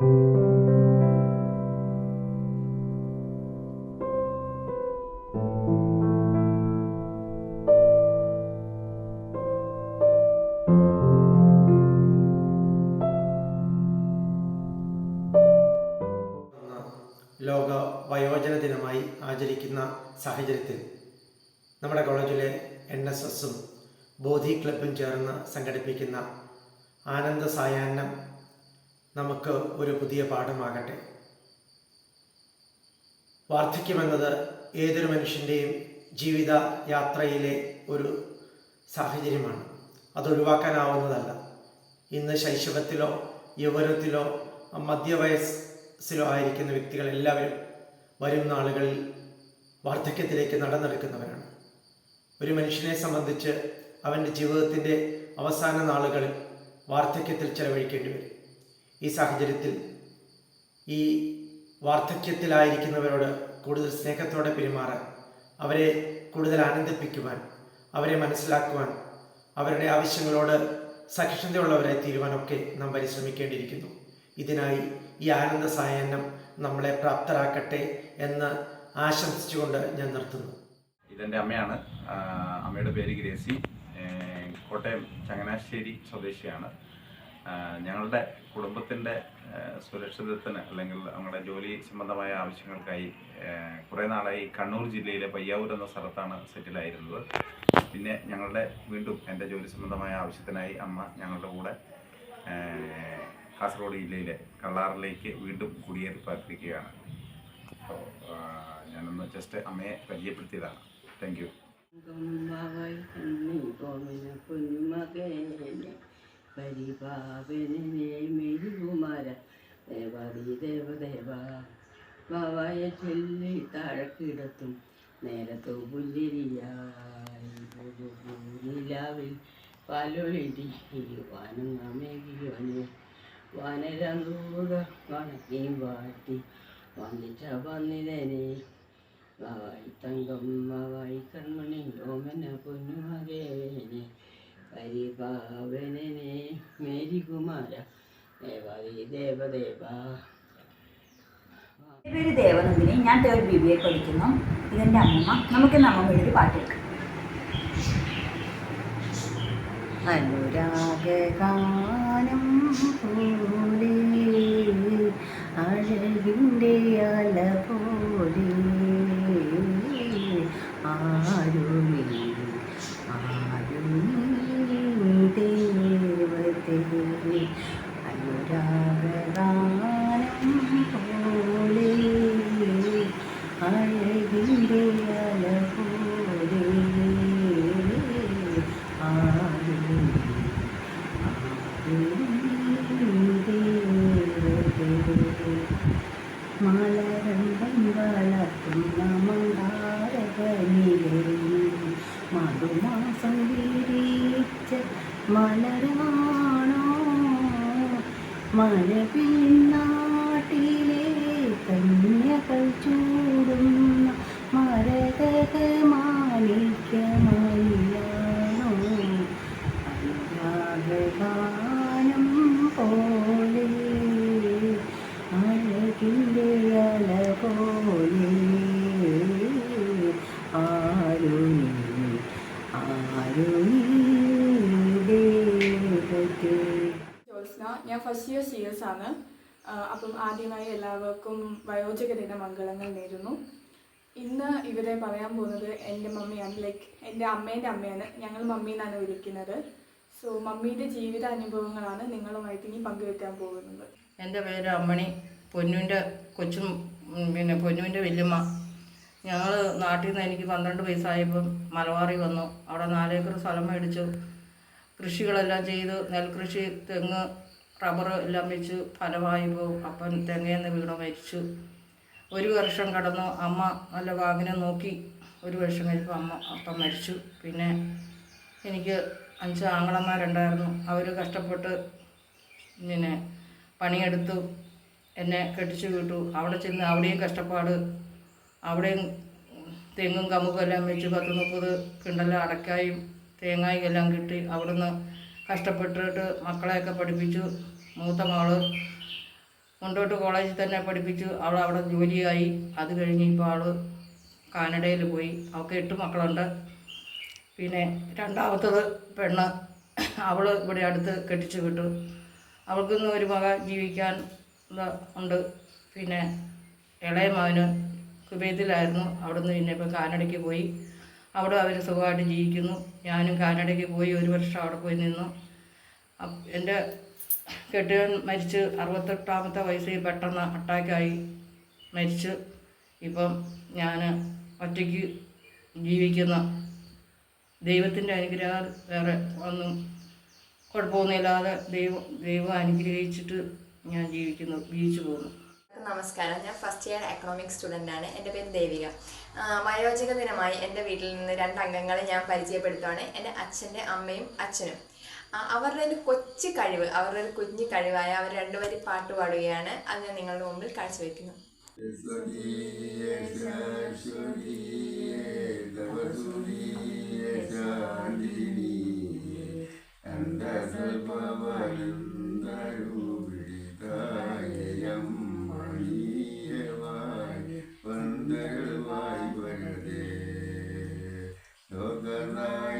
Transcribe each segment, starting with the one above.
ലോക വയോജന ദിനമായി ആചരിക്കുന്ന സാഹചര്യത്തിൽ നമ്മുടെ കോളേജിലെ എൻ എസ് എസും ബോധി ക്ലബും ചേർന്ന് സംഘടിപ്പിക്കുന്ന ആനന്ദ സായാഹ്നം നമുക്ക് ഒരു പുതിയ പാഠമാകട്ടെ. വാർദ്ധക്യമെന്നത് ഏതൊരു മനുഷ്യന്റെയും ജീവിത യാത്രയിലെ ഒരു സാഹചര്യമാണ്. അത് ഒഴിവാക്കാനാവുന്നതല്ല. ഇന്ന് ശൈശവത്തിലോ യൗവനത്തിലോ മധ്യവയസ്സിലോ ആയിരിക്കുന്ന വ്യക്തികൾ എല്ലാവരും വരും നാളുകളിൽ വാർദ്ധക്യത്തിലേക്ക് നടന്നെടുക്കുന്നവരാണ്. ഒരു മനുഷ്യനെ സംബന്ധിച്ച് അവന്റെ ജീവിതത്തിന്റെ അവസാന നാളുകളിൽ വാർദ്ധക്യത്തിൽ ചെലവഴിക്കേണ്ടി വരും. ഈ സാഹചര്യത്തിൽ ഈ വാർദ്ധക്യത്തിലായിരിക്കുന്നവരോട് കൂടുതൽ സ്നേഹത്തോടെ പെരുമാറാൻ അവരെ കൂടുതൽ ആനന്ദിപ്പിക്കുവാൻ അവരെ മനസ്സിലാക്കുവാൻ അവരുടെ ആവശ്യങ്ങളോട് സഹിഷ്ണുതയുള്ളവരായി തീരുവാനൊക്കെ നാം പരിശ്രമിക്കേണ്ടിയിരിക്കുന്നു. ഇതിനായി ഈ ആനന്ദ സായാഹ്നം നമ്മളെ പ്രാപ്തരാക്കട്ടെ എന്ന് ആശംസിച്ചുകൊണ്ട് ഞാൻ നിർത്തുന്നു. ഇതെന്റെ അമ്മയാണ്. അമ്മയുടെ പേര് ഗ്രേസി. കോട്ടയം ചങ്ങനാശ്ശേരി സ്വദേശിയാണ്. ഞങ്ങളുടെ കുടുംബത്തിന്റെ സുരക്ഷിതത്വത്തിന് അല്ലെങ്കിൽ നമ്മുടെ ജോലി സംബന്ധമായ ആവശ്യങ്ങൾക്കായി കുറേ നാളായി കണ്ണൂർ ജില്ലയിലെ പയ്യാവൂർ എന്ന സ്ഥലത്താണ് സെറ്റിലായിരുന്നത്. പിന്നെ ഞങ്ങളുടെ വീണ്ടും എന്റെ ജോലി സംബന്ധമായ ആവശ്യത്തിനായി അമ്മ ഞങ്ങളുടെ കൂടെ കാസർഗോഡ് ജില്ലയിലെ കള്ളാറിലേക്ക് വീണ്ടും കുടിയേറിപ്പാർപ്പിക്കുകയാണ്. അപ്പോൾ ഞാനൊന്ന് ജസ്റ്റ് അമ്മയെ പരിചയപ്പെടുത്തിയതാണ്. താങ്ക് യു പരിപാവനെ മെരുകുമാര ദേവാദി ദേവദേവ ബാവായ ചൊല്ലി താഴക്കിടത്തും നേരത്തോ പുല്ലരിയായി പാലൊളിടി വാനങ്ങമേകിയോനെ വാനരന്തൂക വണക്കിയും വാട്ടി വന്നിച്ച വന്നിതനെ വായി തങ്കം വായി കൺമണി ഓമന പൊന്നുമകേനെ പരിപാവനെ മേരികുമാര. ദേവാദി ദേവദേവ എന്റെ പേര് ദേവനന്ദിനി. ഞാൻ തേർഡ് ബി ബി എ പഠിക്കുന്നു. ഇതെന്റെ അമ്മമ്മ നമുക്ക് നമ്മ വേണ്ടി പാട്ട് കേൾക്കാം. അനുരാഗാനം പോലെ അഴകിന്റെ അല പോലെ ആരുമേ ആരുമേ ദേവതേ അനുരാഗാനം പോലെ അഴകിന്റെ അല പോലെ ആരുമേ മലരണ്ടം വളർത്തുന്ന മന്ദാരകനിലേ മധുമാസം വിരിച്ച മലരാണോ? മഴ കന്യകൾ ചൂടുന്ന മരതക ഞാൻ ഫസ്റ്റ് ഇയർ സി എസ് ആണ്. അപ്പം ആദ്യമായി എല്ലാവർക്കും വയോജക ദിന മംഗളങ്ങൾ നേരുന്നു. ഇന്ന് ഇവരെ പറയാൻ പോകുന്നത് എന്റെ മമ്മിയാണ്. ലൈക്ക് എന്റെ അമ്മേന്റെ അമ്മയാണ്. ഞങ്ങൾ മമ്മി എന്നാണ് വിളിക്കുന്നത്. സോ മമ്മിയുടെ ജീവിത അനുഭവങ്ങളാണ് നിങ്ങളുമായിട്ട് ഇനി പങ്കുവെക്കാൻ പോകുന്നത്. എന്റെ പേര് അമ്മണി. പൊന്നുവിന്റെ കൊച്ചും പിന്നെ പൊന്നുവിന്റെ വല്യമ്മ. ഞങ്ങൾ നാട്ടിൽ നിന്ന് എനിക്ക് പന്ത്രണ്ട് വയസ്സായപ്പം മലബാറി വന്നു. അവിടെ നാലേക്കർ സ്ഥലം മേടിച്ചു. കൃഷികളെല്ലാം ചെയ്ത്. നെൽകൃഷി തെങ്ങ് റബ്ബർ എല്ലാം വെച്ച് ഫലമായി പോകും അപ്പൻ തെങ്ങയെന്ന് വീണ് മരിച്ചു. ഒരു വർഷം കടന്നു. അമ്മ നല്ല വാങ്ങിനെ നോക്കി. ഒരു വർഷം കഴിഞ്ഞപ്പോൾ അമ്മ അപ്പം മരിച്ചു. പിന്നെ എനിക്ക് അഞ്ച് ആങ്ങളമാരുണ്ടായിരുന്നു അവർ കഷ്ടപ്പെട്ട് പിന്നെ പണിയെടുത്തു. എന്നെ കെട്ടിച്ചു വിട്ടു. അവിടെ ചെന്ന് അവിടെയും കഷ്ടപ്പാട്. അവിടെയും തെങ്ങും കമുകും എല്ലാം വെച്ച് പത്ത് മുപ്പത് കിണ്ടലും അടക്കായും തേങ്ങായും എല്ലാം കിട്ടി. അവിടുന്ന് കഷ്ടപ്പെട്ടിട്ട് മക്കളെയൊക്കെ പഠിപ്പിച്ചു. മൂത്ത മകൾ മുണ്ടോട്ട് കോളേജിൽ തന്നെ പഠിപ്പിച്ചു. അവൾ അവിടെ ജോലിയായി. അത് കഴിഞ്ഞ് ഇപ്പോൾ അവൾ കാനഡയിൽ പോയി. അവൾക്ക് എട്ട് മക്കളുണ്ട്. പിന്നെ രണ്ടാമത്തത് പെണ്ണ്. അവൾ ഇവിടെ അടുത്ത് കെട്ടിച്ചു വിട്ടു. അവൾക്കിന്ന് ഒരു മക ജീവിക്കാൻ ഉണ്ട്. പിന്നെ ഇളയ മകന് കുബേത്തിലായിരുന്നു. അവിടുന്ന് പിന്നെ ഇപ്പോൾ കാനഡയ്ക്ക് പോയി. അവിടെ അവർ സുഖമായിട്ട് ജീവിക്കുന്നു. ഞാനും കാനഡയ്ക്ക് പോയി ഒരു വർഷം അവിടെ പോയി നിന്നു. എന്റെ കെട്ടിയവൻ മരിച്ച് അറുപത്തെട്ടാമത്തെ വയസ്സിൽ പെട്ടെന്ന് അറ്റാക്കായി മരിച്ച്. ഇപ്പം ഞാൻ ഒറ്റയ്ക്ക് ജീവിക്കുന്ന ദൈവത്തിന്റെ അനുഗ്രഹം വേറെ ഒന്നും കുഴപ്പമൊന്നുമില്ലാതെ ദൈവം ദൈവം അനുഗ്രഹിച്ചിട്ട് ഞാൻ ജീവിക്കുന്നു ജീവിച്ചു പോകുന്നു. നമസ്കാരം. ഞാൻ ഫസ്റ്റ് ഇയർ എക്കണോമിക് സ്റ്റുഡന്റ് ആണ്. എന്റെ പേര് ദേവിക. വയോജക ദിനമായി എന്റെ വീട്ടിൽ നിന്ന് രണ്ട് അംഗങ്ങളെ ഞാൻ പരിചയപ്പെടുത്തുകയാണ് എന്റെ അച്ഛന്റെ അമ്മയും അച്ഛനും. അവരുടെ ഒരു കൊച്ചു കഴിവ് അവരുടെ ഒരു കുഞ്ഞു കഴിവായ അവർ രണ്ടുപേരും പാട്ട് പാടുകയാണ്. അത് ഞാൻ നിങ്ങളുടെ മുമ്പിൽ കാഴ്ചവെക്കുന്നു. Amen.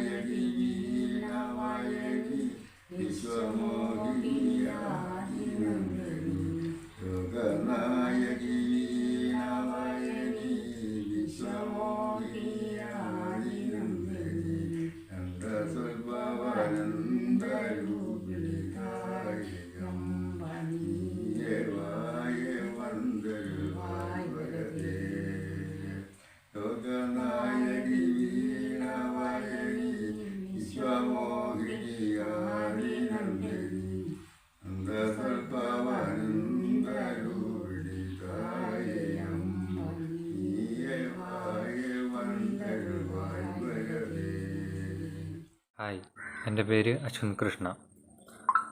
എന്റെ പേര് അശ്വിൻ കൃഷ്ണ.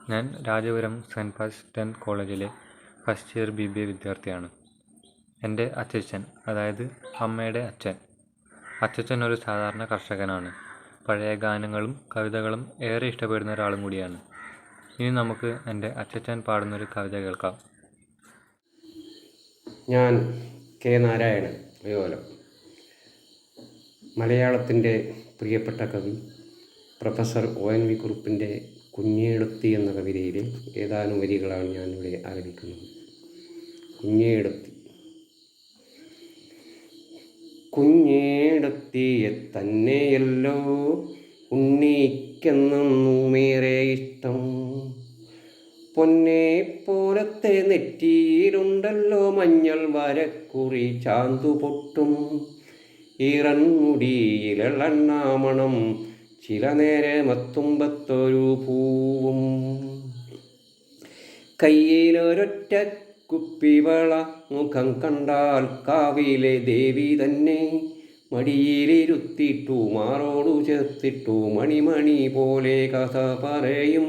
ഞാൻ രാജപുരം സെന്റ് പാസ്റ്റൻ കോളേജിലെ first year B B A വിദ്യാർത്ഥിയാണ്. എന്റെ അച്ഛൻ അതായത് അമ്മയുടെ അച്ഛൻ. അച്ഛൻ ഒരു സാധാരണ കർഷകനാണ്. പഴയ ഗാനങ്ങളും കവിതകളും ഏറെ ഇഷ്ടപ്പെടുന്ന ഒരാളും കൂടിയാണ്. ഇനി നമുക്ക് എന്റെ അച്ഛൻ പാടുന്നൊരു കവിത കേൾക്കാം. ഞാൻ കെ നാരായണൻ വയോലം മലയാളത്തിന്റെ പ്രിയപ്പെട്ട കവി പ്രൊഫസർ ഒ എൻ വി കുറുപ്പിന്റെ കുഞ്ഞേടത്തി എന്ന കവിതയിലെ ഏതാനും വരികളാണ് ഞാനിവിടെ ആലപിക്കുന്നത്. കുഞ്ഞേടത്തി കുഞ്ഞേടത്തിയെ തന്നെയല്ലോ ഉണ്ണിക്കെന്നേറെ ഇഷ്ടം. പൊന്നെ പോലത്തെ നെറ്റിയിലുണ്ടല്ലോ മഞ്ഞൾ വരക്കുറി ചാന്തു പൊട്ടും. ഈറൻമുടിയിലെണ്ണാമണം ചില നേരമത്തുമ്പത്തൊരു പൂവും. കയ്യിലൊരൊറ്റ കുപ്പിവള മുഖം കണ്ടാൽ കാവിലെ ദേവി തന്നെ മടിയിലിരുത്തിട്ടു മാറോടു ചേർത്തിട്ടു മണിമണി പോലെ കഥ പറയും.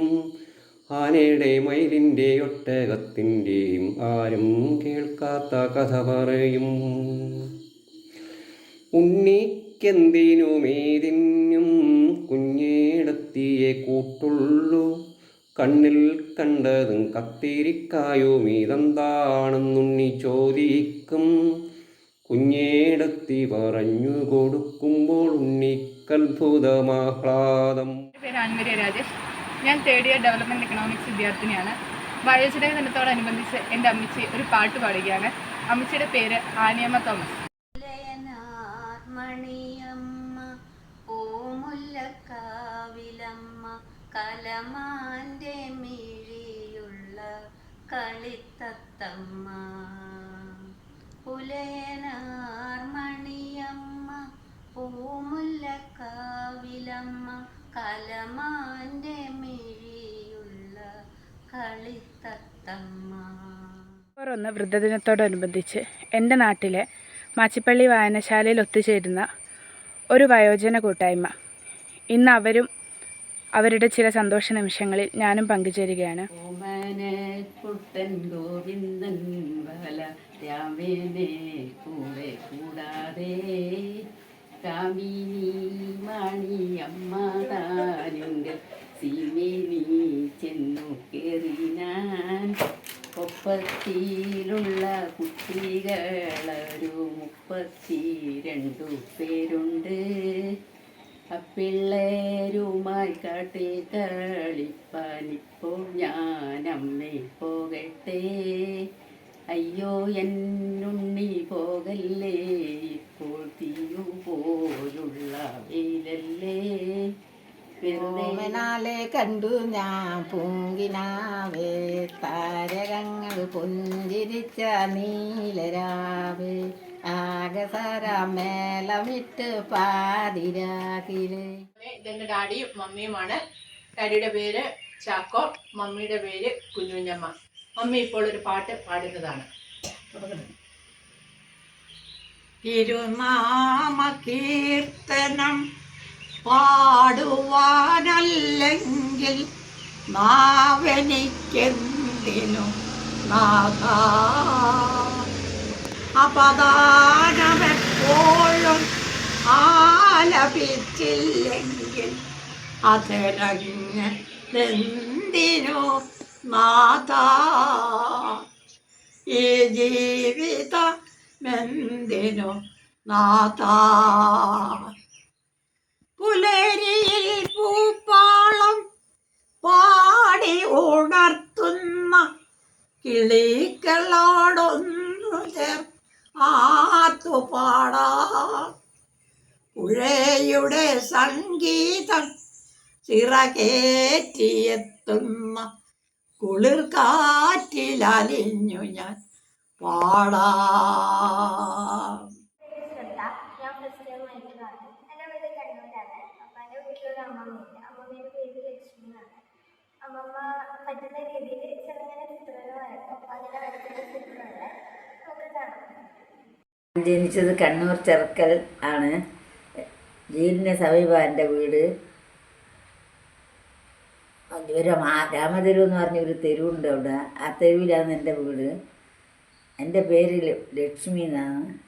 ആനയുടെ മയിലിന്റെ ഒട്ടകത്തിന്റെയും ആരും കേൾക്കാത്ത കഥ പറയും. ഉണ്ണിക്കെന്തിനുമേതിനും കുഞ്ഞേടത്തിയെ കൂട്ടുള്ളൂ? കണ്ണിൽ കണ്ടതും കത്തിരിക്കായും ഇതെന്താണെന്നുണ്ണി ചോദിക്കും. കുഞ്ഞേടത്തി പറഞ്ഞു കൊടുക്കുമ്പോൾ ഉണ്ണിക്കത്ഭുതമാഹ്ലാദം. പേര് രാജേഷ്. ഞാൻ തേർഡ് ഇയർ ഡെവലപ്മെന്റ് എക്കണോമിക്സ് വിദ്യാർത്ഥിനിയാണ്. വയോജന ദിനത്തോടനുബന്ധിച്ച് എന്റെ അമ്മച്ചി ഒരു പാട്ട് പാടുകയാണ്. അമ്മച്ചിയുടെ പേര് ആനിയമ്മ തോമസ്. കലമാന്റെ മിഴിയുള്ള കളിത്തത്തമ്മ. പുലയനാർമണിയമ്മ പൂമുല്ലക്കാവിലമ്മ കലമാന്റെ മിഴിയുള്ള കളിത്തത്തമ്മ. ഒന്ന് വൃദ്ധദിനത്തോടനുബന്ധിച്ച് എന്റെ നാട്ടിലെ മാച്ചിപ്പള്ളി വായനശാലയിൽ ഒത്തുചേരുന്ന ഒരു വയോജന കൂട്ടായ്മ. ഇന്ന് അവരും അവരുടെ ചില സന്തോഷ നിമിഷങ്ങളിൽ ഞാനും പങ്കുചേരുകയാണ്. കുട്ടൻ ഗോവിന്ദൻ ബല കൂടെ കൂടാതെ കുട്ടികളൊരു മുപ്പത്തി രണ്ടു പേരുണ്ട്. അപ്പിള്ളേരുമായി കാട്ടിൽ കളിപ്പാനിപ്പോൾ ഞാൻ അമ്മേ പോകട്ടെ. അയ്യോ എന്നുണ്ണി പോകല്ലേ? ഇപ്പോൾ തീയു പോലുള്ള വെയിലല്ലേ ഓമനാലെ കണ്ടു ഞാൻ പൂങ്കിനാവേ. താരകങ്ങൾ പുഞ്ചിരിച്ച നീലരാവേ. ആകസാര മേളമിട്ട് പാതിരാകിലേ ഇതെന്റെ ഡാഡിയും മമ്മിയുമാണ്. ഡാഡിയുടെ പേര് ചാക്കോ മമ്മിയുടെ പേര് കുഞ്ഞുഞ്ഞമ്മ. മമ്മി ഇപ്പോൾ ഒരു പാട്ട് പാടുന്നതാണ്. തിരുനാമ കീർത്തനം പാടുവാനല്ലെങ്കിൽ നാവനിക്കെന്തിനും നാഥ? അപദാനമെപ്പോഴും ആലപിച്ചില്ലെങ്കിൽ അതരഞ്ഞെന്തിനു നാഥ? ഈ ജീവിതമെന്തിനു നാഥ? പുലരിയിൽ പൂപ്പാളം പാടി ഉണർത്തുന്ന കിളികളോടൊന്നു ചേർ ആത്തുപാടാം പുഴയുടെ സംഗീതം ചിറകേറ്റിയെത്തുന്ന കുളിർ കാറ്റിലലിഞ്ഞു ഞാൻ പാടാം അമ്മമ്മ പറ്റുന്ന രീതിയിൽ ചെറുങ്ങനെ ചിത്രങ്ങൾ വരക്കും അങ്ങനെ വരക്കുന്ന ചിത്രങ്ങൾ നമുക്ക് കാണാം. ജനിച്ചത് കണ്ണൂർ ചെറുക്കൽ ആണ്. ജയിലിന് സമീപം എന്റെ വീട്. ഒരു മാ- രാമതെരു എന്ന് പറഞ്ഞ ഒരു തെരുവുണ്ട് അവിടെ. ആ തെരുവിലാണ് എന്റെ വീട്. എന്റെ പേര് ലക്ഷ്മി എന്നാണ്.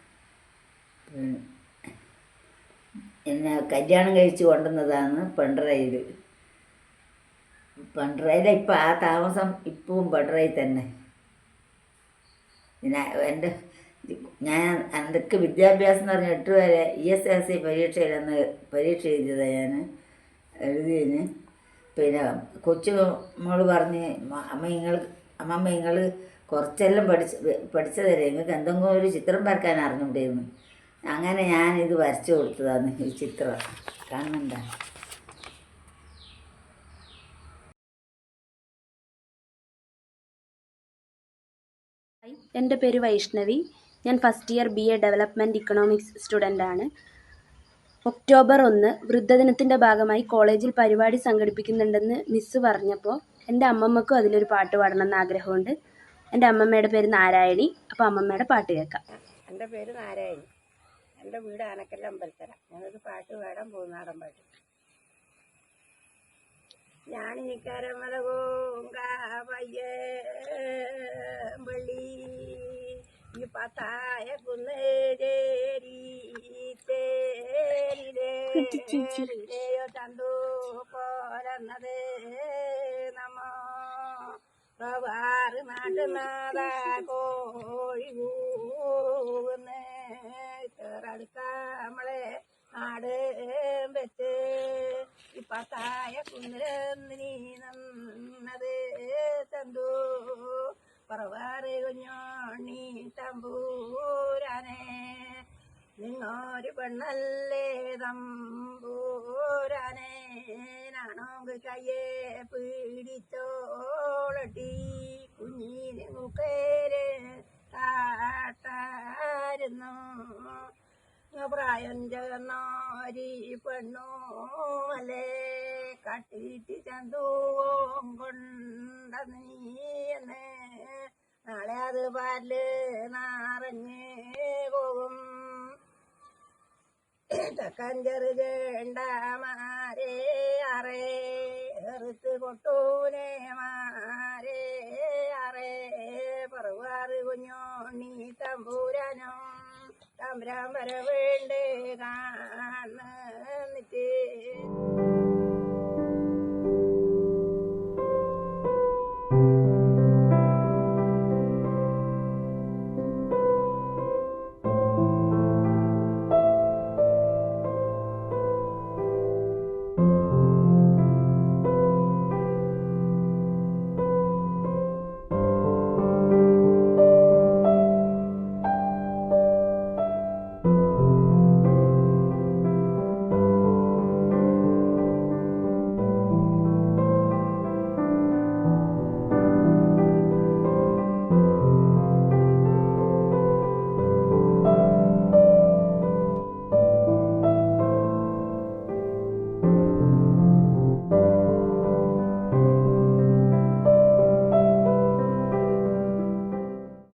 എന്നെ കല്യാണം കഴിച്ച് കൊണ്ടുവന്നതാണ് പെൺട്രയിൽ പെൺട്രയിൽ ഇപ്പം ആ താമസം ഇപ്പവും പെൺട്രയിൽ തന്നെ. പിന്നെ എന്റെ ഞാൻ എന്തൊക്കെ വിദ്യാഭ്യാസം എന്ന് പറഞ്ഞാൽ എട്ട് വരെ ഇ എസ് എൽ സി പരീക്ഷയിലന്ന് പരീക്ഷ എഴുതിയതാണ് ഞാൻ. എഴുതിയതിന്. പിന്നെ കൊച്ചു മോൾ പറഞ്ഞ് "മ- അമ്മ നിങ്ങൾ അമ്മമ്മ നിങ്ങൾ കുറച്ചെല്ലാം പഠിച്ച് പഠിച്ചതല്ലേ നിങ്ങൾക്ക് എന്തെങ്കിലും ഒരു ചിത്രം വരക്കാൻ അറിഞ്ഞുകൊണ്ടിരുന്നു അങ്ങനെ ഞാൻ ഇത് വരച്ചു കൊടുത്തതാണ് ഈ ചിത്രം. കാണുന്നുണ്ട എന്റെ പേര് വൈഷ്ണവി. ഞാൻ first year B A development economics സ്റ്റുഡന്റാണ് October ഒന്ന് വൃദ്ധദിനത്തിന്റെ ഭാഗമായി കോളേജിൽ പരിപാടി സംഘടിപ്പിക്കുന്നുണ്ടെന്ന് മിസ്സ് പറഞ്ഞപ്പോൾ എന്റെ അമ്മമ്മക്കും അതിലൊരു പാട്ട് പാടണം പാടണമെന്ന് ആഗ്രഹമുണ്ട്. എന്റെ അമ്മമ്മയുടെ പേര് നാരായണി. അപ്പോൾ അമ്മമ്മയുടെ പാട്ട് കേൾക്കാം. എന്റെ പേര് നാരായണി. എന്റെ വീട് ആനക്കല്ല അമ്പലത്തല. ഞാനൊരു പാട്ട് പാടാൻ പോകുന്ന നാടൻ പാട്ട്. ഞാണിക്കരമലകോങ്കാവയ്യമ്പള്ളി ഈ പത്തായ കുന്നേരി തേരിലേയോ ചന്തു പോരന്നത് നമ പ്രവാറ് നാട്ടുനാഥ കോഴി കൂവുന്നേ തേറടുക്കാമളെ നാട് വെച്ച് ഇപ്പത്തായ പത്തായ കുന്നിരന്നിനി നന്നത് തന്തു പറവാറ് കുഞ്ഞോണി തമ്പൂരാനെ. നിങ്ങോരു പെണ്ണല്ലേ തമ്പൂരാനെ. നാണോങ്ക് കയ്യെ പിടിച്ചോളട്ടി കുഞ്ഞിനെ മുക്കേര് കാട്ടായിരുന്നു പ്രായം ചെന്നാരി പെണ്ണോ അല്ലേ കട്ടിട്ട് ചന്തുവോം കൊണ്ട നീന്ന് നാളെ അത് പാൽ നാറഞ്ഞ് പോകും. ചക്കഞ്ചെറുകേണ്ടമാരെ അറേ എറുത്ത് കൊട്ടൂനെ മാരേ അറേ പറവാറ് കുഞ്ഞോണി തമ്പൂരാനോ തമ്പുരാൻ വരവേണ്ടേ കാണുന്നിട്ട്